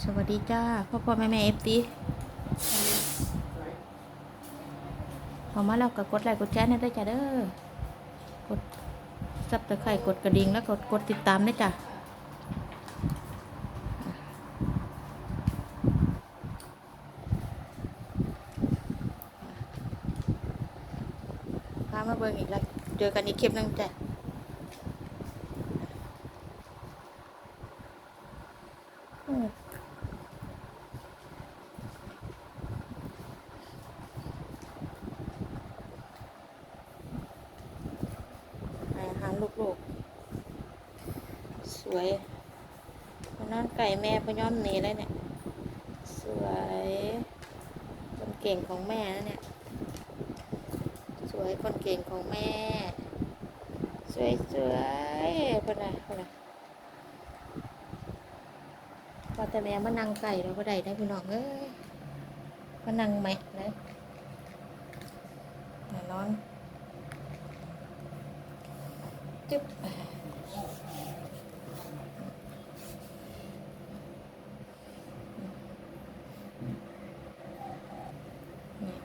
สวัสดีจ้าพ่อพ่อแม่แม่เอฟซีพอมาแล้วก็กดไลค์กดแชร์ให้ด้จ้าเด้อกดซับตะไคร่กดกระดิ่งแล้วกดกดติดตามด้จ้าพามาเบิ่งอีกแล้วเจอกันอีกคลิปนึงจ้ะอืม ให้อาหารลูกๆ สวยคนนั้นไก่แม่พย้อมหนีเลยเนี่ย สวยคนเก่งของแม่นะเนี่ย สวยคนเก่งของแม่ สวยสวยคนไหนคนไหนพอแต่แม่มานั่งไก่เราก็ได้ได้พี่น้องเอ้ยมานั่งแม่เลยน่นอนจึ๊บนี่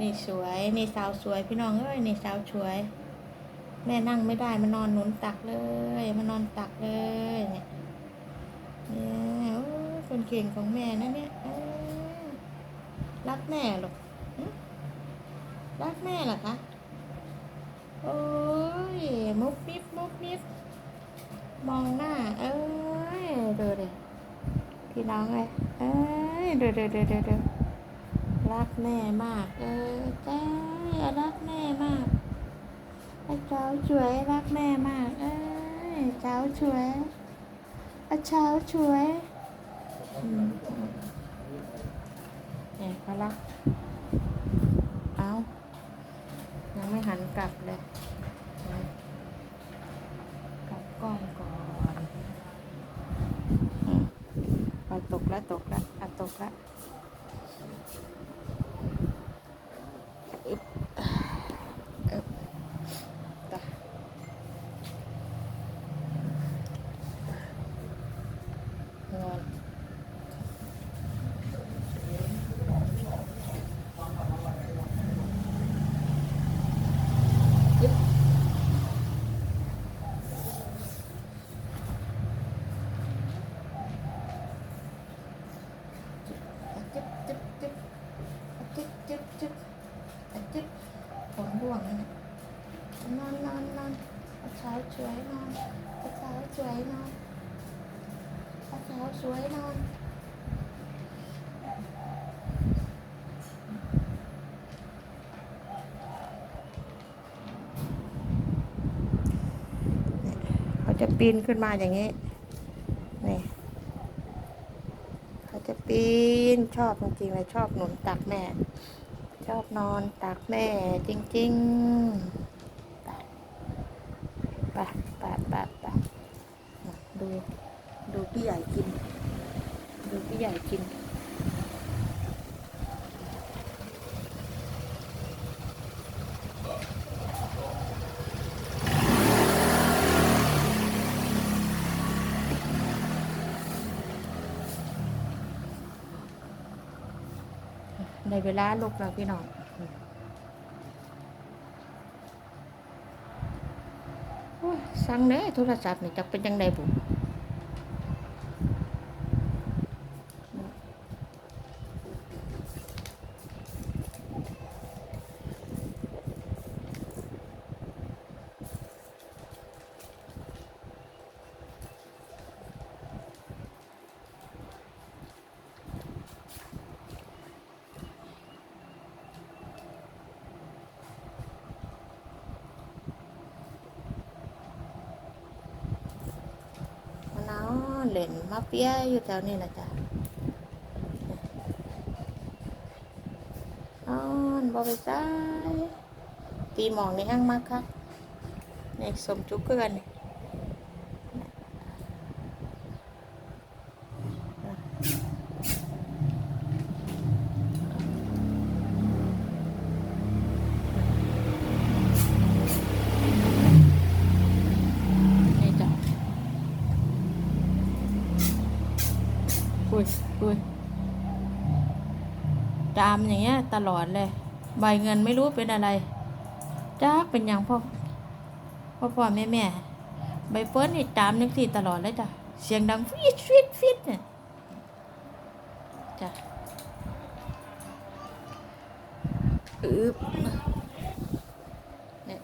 นี่สวยนี่สาวสวยพี่น้องเอ้ยนี่สาวสวย แม่นั่งไม่ได้มานอนหนุนตักเลยมานอนตักเลยเนี่ยเนี่ยโอ้คนเก่งของแม่นะเนี่ยรักแม่หรอกรักแม่เหรอคะโอ้ยมุกมิบมุกมิบมองหน้า เอ้ยดูดิพี่น้องเลยเอ้ยดูดูดูดูดู รักแม่มาก เออจ้ารักแม่มากไอ้เจ้าช่วยรักแม่มาก เอ้เจ้าช่วยไอ้เจ้าช่วยเนี่ยเขารัก เอายังไม่หันกลับเลยกลับกล้องก่อนอืมไปตกแล้วตกแล้วอะตกแล้วอึ๊บอึ๊บตะนอนยึบ จึ๊บจึ๊บจึ๊บจึ๊บจึ๊บจึ๊บจึ๊บผลบ่วงนะนอนนอนนอนเอาเช้าสวยนอนเอาเช้าสวยนอนเอาเช้า สวยนอนเขาจะปีนขึ้นมาอย่างนี้ นี่ เขาจะปีนชอบจริงๆเลยชอบหนุนตักแม่ ชอบนอนตักแม่จริงๆ ไป ไป ไป ไป ไป ดูดู พี่ใหญ่กิน ดูพี่ใหญ่กิน ในเวลาลุกแล้วพี่น้องโอ้ยสั่งเด้โทรศัพท์นี่จะเป็นยังไงบุมานอน เล่นมาเปียอยู่แถวนี้นะจ๊ะนอนบอไปซ้ายตีหมองในห้างมากครับในสมจุกเกลือนนี่นี่จ้ะ อุ้ยอุ้ยจามอย่างเงี้ยตลอดเลย ใบเงินไม่รู้เป็นอะไรจ้าเป็นอย่างพ่อพ่อพ่อแม่แม่ใบเฟิร์นนี่จามยังสี่ตลอดเลยจ้ะเสียงดังฟิตฟิตฟิตเนี่ยจ้ะอึบเนี่ยเนี่ย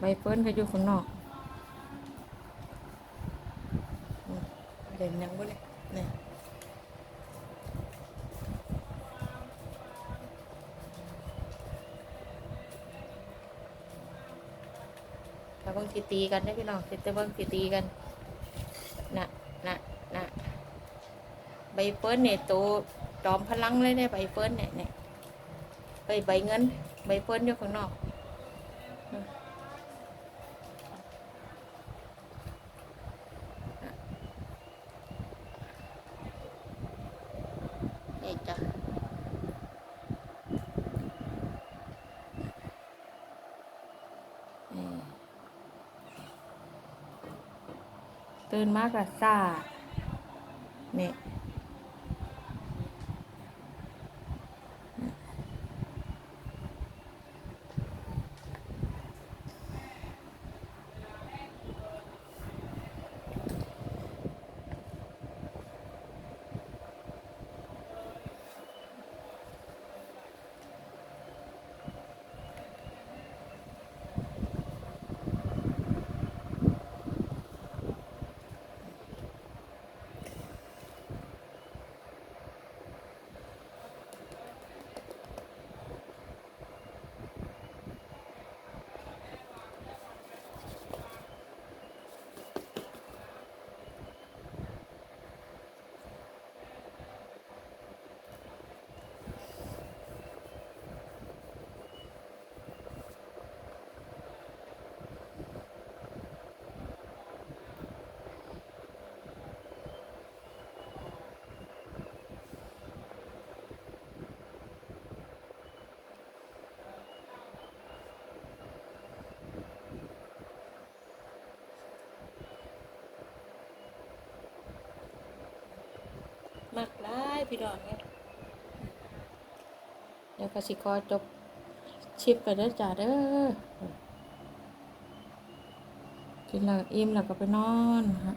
ใบเฟิร์นก็อยู่ข้างนอกเด่นยังบ่เนี่ยนี่ถ้าเบางทีตีกันได้พี่น้องแต่เบางทีตีกันน่ะน่ะน่ะใบเฟิร์นเนี่ยโตจอมพลังเลยเนี่ยใบเฟิร์นเนี่ยเนี่ยใบใบเงิน ใบเฟิร์นอยู่ข้างนอกนี่จ้ะตื่นมากกะซ่าเนี่ย พี่น้องเนี่ยเดี๋ยวกสิกรจบชิปกันเด้อจ้าเด้อกินแล้วอิ่มแล้วก็ไปนอนฮะ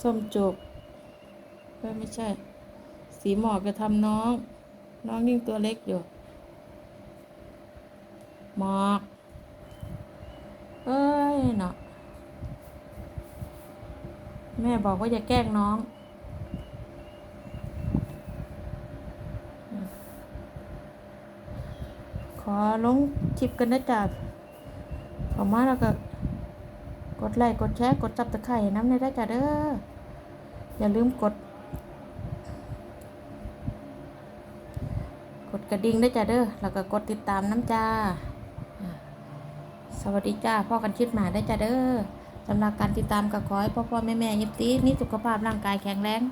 ส้มจุกเอ้ยไม่ใช่ สีหมอกจะทำน้อง น้องยิ่งตัวเล็กอยู่หมอก เอ้ยเนาะ แม่บอกว่าอย่าแกล้งน้อง ขอลงคลิปกันนะจ๊ะขอมาแล้วก็ กดไลค์กดแชร์กดจับตะไคร่น้ำในได้จ้ะเด้อ อย่าลืมกด กดกระดิ่งได้จ้ะเด้อ แล้วก็กดติดตามน้ำจ้าอ่าสวัสดีจ้าพ่อกันชิดหมาได้จ้ะเด้อ สำหรับการติดตามก็ขอให้พ่อพ่อแม่แม่ยิบตีมีสุขภาพร่างกายแข็งแรง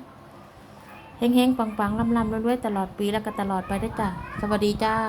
เฮงๆปังๆลำๆรวยๆตลอดปีแล้วก็ตลอดไปได้วยจ้ะสวัสดีจ้า